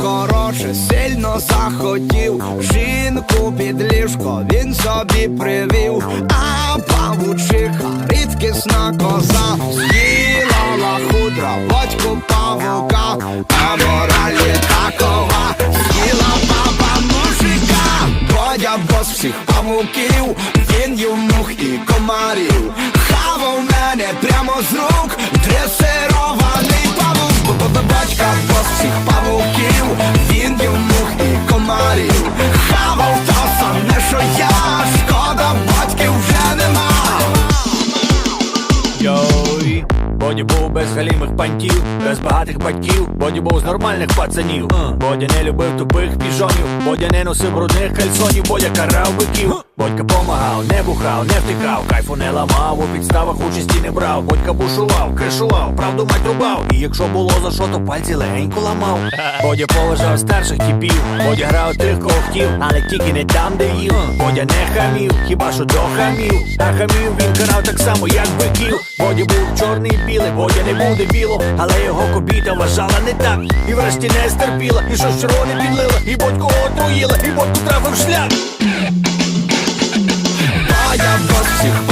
коротше сильно захотів. Жінку під ліжко він собі привів, а павучиха рідкісна коза З'їла хутра батьку павука, а моралі такова З'їла баба мужика, Бодя бос всіх павуків, він їв і комарів. Хавав мене прямо з рук, дресирований Боді був без галімих пантів, без багатих батьків, Боді був з нормальних пацанів. Бодя не любив тупих піжонів, Бодя не носив брудних кальсонів, Бодя карав биків. Бодька помагав, не бухав, не втикав, кайфу не ламав, у підставах участі не брав. Бодька бушував, кришував, правду мать рубав. І якщо було за що, то пальці легенько ламав. Бодя поважав старших типів, Бодя грав тих, кого хотів, але тільки не там, де їв. Бодя не хамів, хіба що до хамів. А хамів він карав само, як биків. Боді був чорний і білий, Бодя не буде біло, але його кобіта вважала не так. І врешті не стерпіла, і щось червоне підлила, і бодько отруїла, і бодьку трапив шлях. А я вас всіх